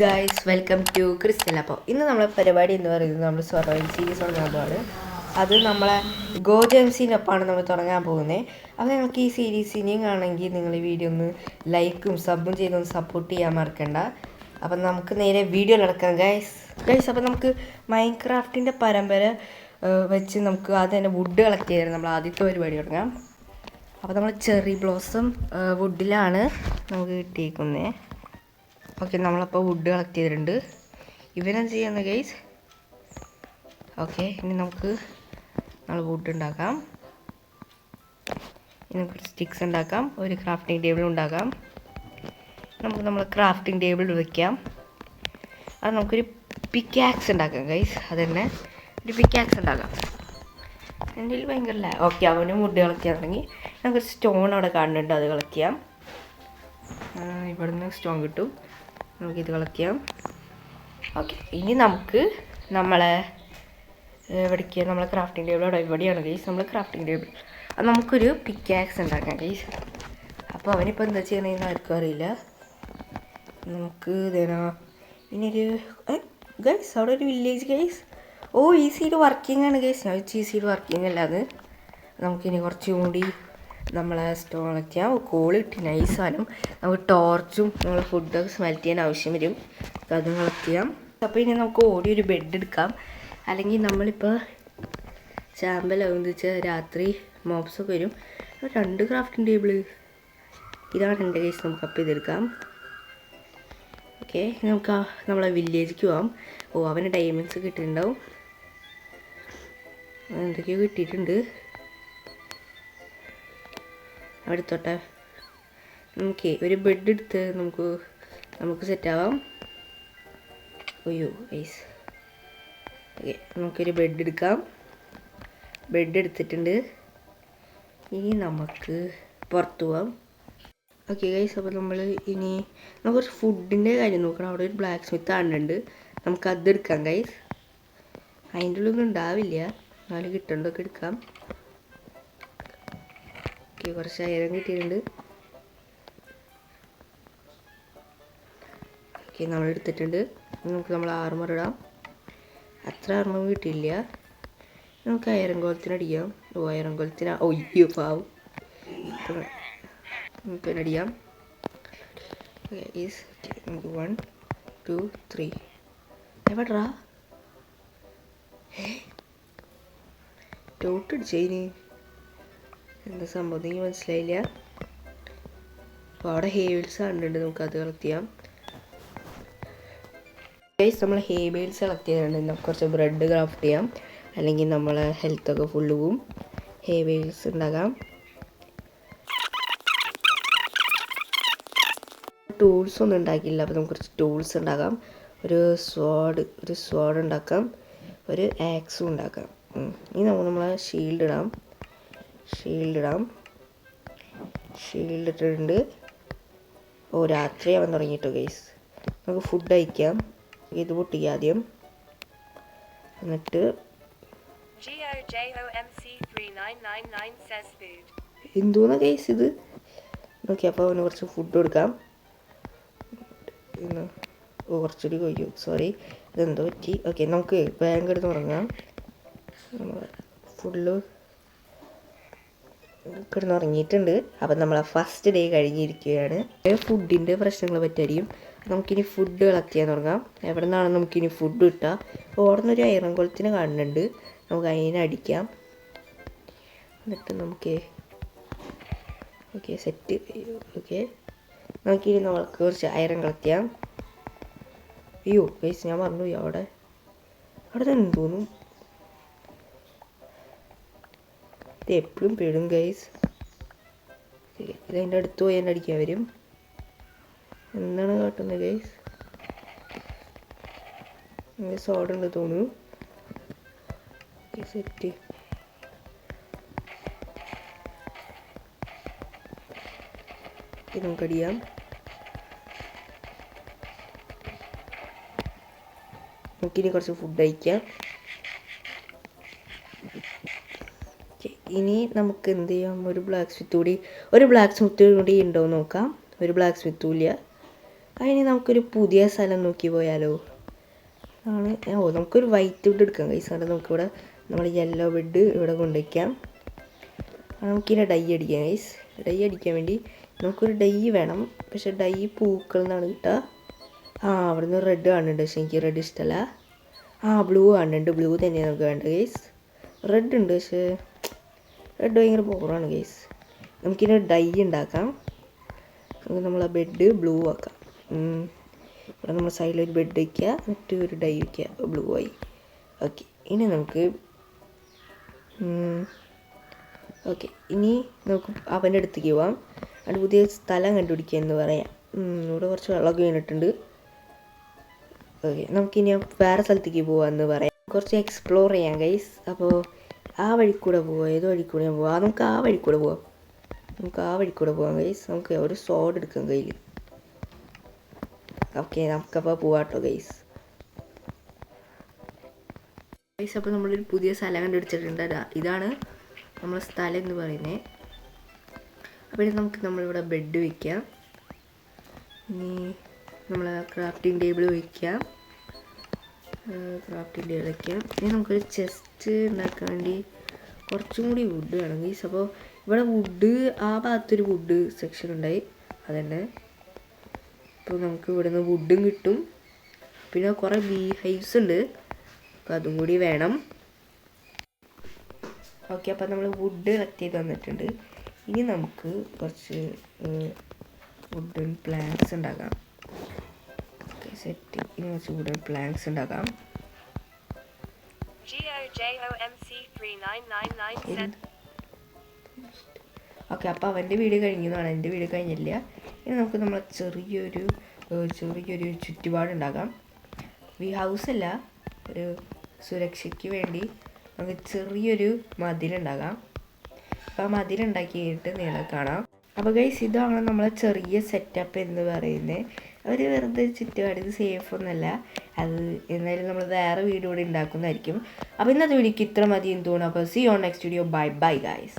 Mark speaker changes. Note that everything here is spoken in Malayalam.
Speaker 1: ഗായ്സ് വെൽക്കം ടു ക്രിസ്റ്റൽ അപ്പോൾ ഇന്ന് നമ്മളെ പരിപാടി എന്ന് പറയുന്നത് നമ്മൾ സ്വറോയിൽ സീരീസ് തുടങ്ങാൻ അത് നമ്മളെ ഗോ ജെംസിനൊപ്പമാണ് നമ്മൾ തുടങ്ങാൻ പോകുന്നത് അപ്പോൾ നിങ്ങൾക്ക് ഈ സീരീസ് ഇനിയും കാണണമെങ്കിൽ നിങ്ങൾ ഈ വീഡിയോ ഒന്ന് ലൈക്കും സബും ചെയ്തൊന്ന് സപ്പോർട്ട് ചെയ്യാൻ മറക്കണ്ട. അപ്പം നമുക്ക് നേരെ വീഡിയോ നടക്കാം ഗൈസ് ഗൈസ് അപ്പോൾ നമുക്ക് മൈൻക്രാഫ്റ്റിന്റെ പരമ്പര വെച്ച് നമുക്ക് അത് തന്നെ വുഡ് കളക്ട് ചെയ്തായിരുന്നു നമ്മൾ ആദ്യത്തെ പരിപാടി തുടങ്ങാം. അപ്പോൾ നമ്മൾ ചെറി ബ്ലോസം വുഡിലാണ് നമുക്ക് കിട്ടിയേക്കുന്നത് ഓക്കെ നമ്മളപ്പോൾ വുഡ് കളക്ട് ചെയ്തിട്ടുണ്ട്. ഇവനെന്ത് ചെയ്യുന്ന ഗൈസ് ഓക്കെ ഇനി നമുക്ക് നമ്മൾ വുഡ് ഉണ്ടാക്കാം. ഇനി നമുക്ക് സ്റ്റിക്സ് ഉണ്ടാക്കാം ഒരു ക്രാഫ്റ്റിംഗ് ടേബിൾ ഉണ്ടാക്കാം. നമുക്ക് നമ്മൾ ക്രാഫ്റ്റിംഗ് ടേബിൾ വയ്ക്കാം അത് നമുക്കൊരു പിക്കാക്സ് ഉണ്ടാക്കാം ഗൈസ് അത് തന്നെ ഒരു പിക്കാക്സ് ഉണ്ടാക്കാം. എന്റെ ഭയങ്കര ഓക്കെ അവനും വുഡ് കളക്ട് ചെയ്യാൻ തുടങ്ങി. നമുക്ക് സ്റ്റോൺ അവിടെ കാണുന്നുണ്ട് അത് കളക്ട് ചെയ്യാം. ഇവിടുന്ന് സ്റ്റോൺ കിട്ടും. നമുക്കിത് കളക്ട് ചെയ്യാം ഓക്കെ ഇനി നമുക്ക് നമ്മളെ എവിടേക്ക്? നമ്മളെ ക്രാഫ്റ്റിംഗ് ടേബിൾ അവിടെ എവിടെയാണ് ഗൈസ് നമ്മൾ ക്രാഫ്റ്റിംഗ് ടേബിൾ അത് നമുക്കൊരു പിക്കാക്സ് ഉണ്ടാക്കാം ഗൈസ് അപ്പോൾ അവനിപ്പോൾ എന്താ ചെയ്യണമെന്ന് ആർക്കും അറിയില്ല. നമുക്ക് ഇതേനാ ഇനിയൊരു ഗൈസ് അവിടെ ഒരു വില്ലേജ് ഗൈസ് ഓ ഈ സൈഡ് വർക്കിംഗ് ആണ് ഗൈസ് ഞാൻ ഈ സൈഡ് വർക്കിംഗ് അല്ല അത്. നമുക്കിനി കുറച്ചും കൂടി നമ്മളെ സ്റ്റോൺ കളക്ട് കോളിട്ട് കോൾ നൈസ് സാധനം നമുക്ക് ടോർച്ചും നമ്മൾ ഫുഡൊക്കെ സ്മെൽറ്റ് ചെയ്യാൻ ആവശ്യം വരും. അത് ചെയ്യാം. അപ്പോൾ ഇനി നമുക്ക് ഓടി ഒരു ബെഡ് എടുക്കാം. അല്ലെങ്കിൽ നമ്മളിപ്പോൾ ചാമ്പലാവുന്ന വെച്ചാൽ രാത്രി മോപ്സൊക്കെ വരും. രണ്ട് ക്രാഫ്റ്റിംഗ് ടേബിൾ ഇതാണ് എന്റെ കേസ് നമുക്ക് അപ്പം ഇതെടുക്കാം ഓക്കെ നമുക്ക് നമ്മളെ വില്ലേജിലേക്ക് പോവാം. ഓ അവന് ഡയമണ്ട്സ് കിട്ടിയിട്ടുണ്ടാവും. എന്തൊക്കെയോ കിട്ടിയിട്ടുണ്ട്. അടുത്തോട്ടെ നമുക്ക് ഒരു ബെഡ് എടുത്ത് നമുക്ക് നമുക്ക് സെറ്റാവാം ഒയ്യോ ഐസ് ഓക്കെ നമുക്കൊരു ബെഡ് എടുക്കാം. ബെഡ് എടുത്തിട്ടുണ്ട്. ഇനി നമുക്ക് പുറത്തു പോവാം. ഓക്കെ ഗൈസ് അപ്പോൾ നമ്മൾ ഇനി നമുക്ക് കുറച്ച് ഫുഡിന്റെ കാര്യം നോക്കണം. അവിടെ ഒരു ബ്ലാക്ക് സ്മിത്ത് ആണ്ടുണ്ട് നമുക്ക് അത് എടുക്കാം ഗൈസ് അതിന്റെ ഉള്ളിലൊന്നും ഉണ്ടാവില്ല. എന്നാലും കിട്ടേണ്ടതൊക്കെ എടുക്കാം. ഓക്കെ കുറച്ച് അയരം കിട്ടിയിട്ടുണ്ട്. ഓക്കെ നമ്മൾ എടുത്തിട്ടുണ്ട്. നമുക്ക് നമ്മൾ ആർമർ ഇടാം. അത്ര ആർമർ കിട്ടിയില്ല. നമുക്ക് അയരം കോലത്തിന് അടിക്കാം. ഓ അയരം കോലത്തിന് ഒയ്യോ പാവും. നമുക്ക് അടിക്കാം. ഓക്കെ ഈസ് നമുക്ക് വൺ ടു ത്രീ എവിടാ ടോട്ട് അടിച്ചതിന് എന്താ സംഭവം എനിക്ക് മനസ്സിലായില്ല. അപ്പോൾ അവിടെ ഹേവിൽസ് കണ്ടിട്ടുണ്ട് നമുക്ക് അത് കളക്ട് ചെയ്യാം. ഗൈസ് നമ്മൾ ഹേബേൽസ് കളക്ട് നമുക്ക് കുറച്ച് ബ്രെഡ് ക്രാഫ്റ്റ് ചെയ്യാം. അല്ലെങ്കിൽ നമ്മളെ ഹെൽത്തൊക്കെ ഫുള്ള് പോവും ഹേബേൽസ് ഉണ്ടാക്കാം ടൂൾസ് ഒന്നും ഉണ്ടാക്കിയില്ല അപ്പോൾ നമുക്ക് കുറച്ച് ടൂൾസ് ഉണ്ടാക്കാം ഒരു സ്വാഡ് ഒരു സ്വാഡ് ഉണ്ടാക്കാം. ഒരു ആക്സും ഉണ്ടാക്കാം. ഇനി നമുക്ക് നമ്മളെ ഷീൽഡ് ഇടാം. ഷീൽഡ് ഇടാം ഷീൽഡ് ഇട്ടിട്ടുണ്ട് ഓ രാത്രി അവൻ തുടങ്ങിയിട്ടു ഗൈസ് നമുക്ക് ഫുഡ് അയക്കാം ഇത് പൊട്ടിക്കുക ആദ്യം. എന്നിട്ട്
Speaker 2: GOJOMC3999 says food.
Speaker 1: എന്തോന്നാ ഗൈസ് ഇത്? ഓക്കെ അപ്പോൾ അവന് കുറച്ച് ഫുഡ് കൊടുക്കാം. ഓ കുറച്ചുകൂടി കൊയ്യു. സോറി ഇതെന്തോ പറ്റി? ഓക്കെ നമുക്ക് ബാങ്ക് എടുത്ത് തുടങ്ങാം. ഫുള്ള് കിടന്ന് ഉറങ്ങിയിട്ടുണ്ട് അപ്പം നമ്മളെ ഫസ്റ്റ് ഡേ കഴിഞ്ഞിരിക്കുകയാണ്. ഫുഡിന്റെ പ്രശ്നങ്ങളെ പറ്റിയായിരിക്കും. നമുക്കിനി ഫുഡ് കളക്ട് ചെയ്യാൻ തുടങ്ങാം. എവിടെ നിന്നാണ് നമുക്കിനി ഫുഡ് കിട്ടുക? ഓടുന്നൊരു അയറൻ കുളത്തിന് കാണുന്നുണ്ട്. നമുക്ക് അതിനെ അടിക്കാം. എന്നിട്ട് നമുക്ക് ഓക്കെ സെറ്റ് ഓക്കെ. നമുക്കിനി നമ്മൾക്ക് കുറച്ച് അയറൻ കളക്ട് ചെയ്യാം അയ്യോ ഗൈസ് ഞാൻ പറഞ്ഞു അവിടെ. അവിടെ തന്നെ തോന്നും ഇത് എപ്പോഴും പെടും ഗൈസ് ഇതിന്റെ അടുത്ത് പോയി എന്നെ അടിക്കാൻ വരും എന്താണ് കാട്ടുന്നത് ഗൈസ് സോഡ് ഉണ്ട് തോന്നുന്നു സെറ്റ് ഇത് നമുക്ക് അടിയാം നമുക്കിനി കുറച്ച് ഫുഡ് കഴിക്കാം. ഇനി നമുക്ക് എന്ത് ചെയ്യാം? ഒരു ബ്ലാക്ക് സ്മിത്ത് കൂടി ഒരു ബ്ലാക്ക് സ്മിത്ത് കൂടി ഉണ്ടോ നോക്കാം. ഒരു ബ്ലാക്ക് സ്മിത്തും ഇല്ല. അതിന് നമുക്കൊരു പുതിയ സ്ഥലം നോക്കി പോയാലോ? ആണ് ഓ നമുക്കൊരു വൈറ്റ് ബെഡ് എടുക്കാം കൈസ് എന്നിട്ട് നമുക്കിവിടെ നമ്മൾ യെല്ലോ ബെഡ് ഇവിടെ കൊണ്ടുവയ്ക്കാം. നമുക്കിതിനെ ഡൈ അടിക്കാം ഗൈസ് ഡൈ അടിക്കാൻ വേണ്ടി നമുക്കൊരു ഡൈ വേണം. പക്ഷെ ഡൈ പൂക്കൾ എന്നാണ് കിട്ടുക. ആ അവിടുന്ന് റെഡ് കാണുന്നുണ്ട്. പക്ഷെ എനിക്ക് റെഡ് ഇഷ്ടമല്ല ആ ബ്ലൂ കാണുന്നുണ്ട്. ബ്ലൂ തന്നെയാണ് നമുക്ക് വേണ്ടത് ഗൈസ് റെഡ് ഉണ്ട് പക്ഷേ റെഡ് ഭയങ്കര ബോറാണ് ഗൈസ് നമുക്കിനി ഡൈ ഉണ്ടാക്കാം. നമുക്ക് നമ്മൾ ആ ബെഡ് ബ്ലൂ ആക്കാം. ഇവിടെ നമ്മൾ സൈഡിൽ ഒരു ബെഡ് വയ്ക്കുക എന്നിട്ട് ഒരു ഡൈ വയ്ക്കുക ബ്ലൂ ആയി. ഓക്കെ ഇനി നമുക്ക് ഓക്കെ ഇനി നമുക്ക് അവന്റെ അടുത്തേക്ക് പോവാം. അവിടെ പുതിയ സ്ഥലം കണ്ടുപിടിക്കുക എന്ന് പറയാം. ഇവിടെ കുറച്ച് വെള്ളമൊക്കെ വീണിട്ടുണ്ട്. ഓക്കെ നമുക്കിനി വേറെ സ്ഥലത്തേക്ക് പോവാമെന്ന് പറയാം. കുറച്ച് എക്സ്പ്ലോർ ചെയ്യാം ഗൈസ് അപ്പോൾ ആ വഴി കൂടെ പോവാം. ഏത് വഴി കൂടെ പോവാം? നമുക്ക് ആ വഴി കൂടെ പോവാം. നമുക്ക് ആ വഴി കൂടെ പോവാം ഗൈസ് നമുക്ക് ഒരു സോഡ് എടുക്കാം കയ്യിൽ ഓക്കെ നമുക്കപ്പോൾ പോവാട്ടോ ഗൈസ് ഗൈസ് അപ്പോൾ നമ്മളൊരു പുതിയ സ്ഥലം കണ്ടുപിടിച്ചിട്ടുണ്ട്. ഇതാണ് നമ്മളെ സ്ഥലം എന്ന് പറയുന്നത് അപ്പോൾ നമുക്ക് നമ്മളിവിടെ ബെഡ് വയ്ക്കാം ഇനി നമ്മൾ ക്രാഫ്റ്റിംഗ് ടേബിൾ വയ്ക്കാം ക്രാഫ്റ്റിംഗ് ടേബിൾ വയ്ക്കാം ഇനി നമുക്കൊരു ചെസ്റ്റ് ഉണ്ടാക്കാൻ വേണ്ടി കുറച്ചും കൂടി വുഡ് വേണം ഗീസ് അപ്പോൾ ഇവിടെ വുഡ് ആ ഭാഗത്തൊരു വുഡ് സെക്ഷൻ ഉണ്ടായി. അതന്നെ. അപ്പോൾ നമുക്ക് ഇവിടെ നിന്ന് വുഡും കിട്ടും. പിന്നെ കുറേ ബീ ഹൈവ്സ് ഉണ്ട്. അപ്പോൾ അതും കൂടി വേണം. ഓക്കെ അപ്പോൾ നമ്മൾ വുഡ് കളക്ട് ചെയ്ത് തന്നിട്ടുണ്ട് ഇനി നമുക്ക് കുറച്ച് വുഡൻ പ്ലാന്റ്സ് ഉണ്ടാക്കാം. സെറ്റ് ഇങ്ങനെ വുഡൻ പ്ലാങ്ക്സ് ഉണ്ടാക്കാം.
Speaker 2: GOJOMC3999 says
Speaker 1: ഓക്കെ അപ്പോൾ അവന്റെ വീട് കഴിഞ്ഞതാണ് എന്റെ വീട് കഴിഞ്ഞില്ല. ഇനി നമുക്ക് നമ്മളെ ചെറിയൊരു ചെറിയൊരു ചുറ്റുപാടുണ്ടാകാം വി ഹൗസ് അല്ല ഒരു സുരക്ഷയ്ക്ക് വേണ്ടി നമുക്ക് ചെറിയൊരു മതിലുണ്ടാകാം അപ്പോൾ ആ മതിലുണ്ടാക്കിയിട്ട് നിങ്ങളെ കാണാം. അപ്പോൾ ഗൈസ് ഇതാണ് നമ്മളെ ചെറിയ സെറ്റപ്പ് എന്ന് പറയുന്നത് അവർ വെറുതെ ചുറ്റുപാട് ഇത് സേഫ് ഒന്നല്ല. അത് എന്നാലും നമ്മൾ വേറെ വീഡിയോ കൂടി ഉണ്ടാക്കുന്നതായിരിക്കും. അപ്പോൾ ഇന്നത്തെ വീഡിയോക്ക് ഇത്ര മതി എന്ന് തോന്നുന്നു. അപ്പോൾ see on next video bye bye guys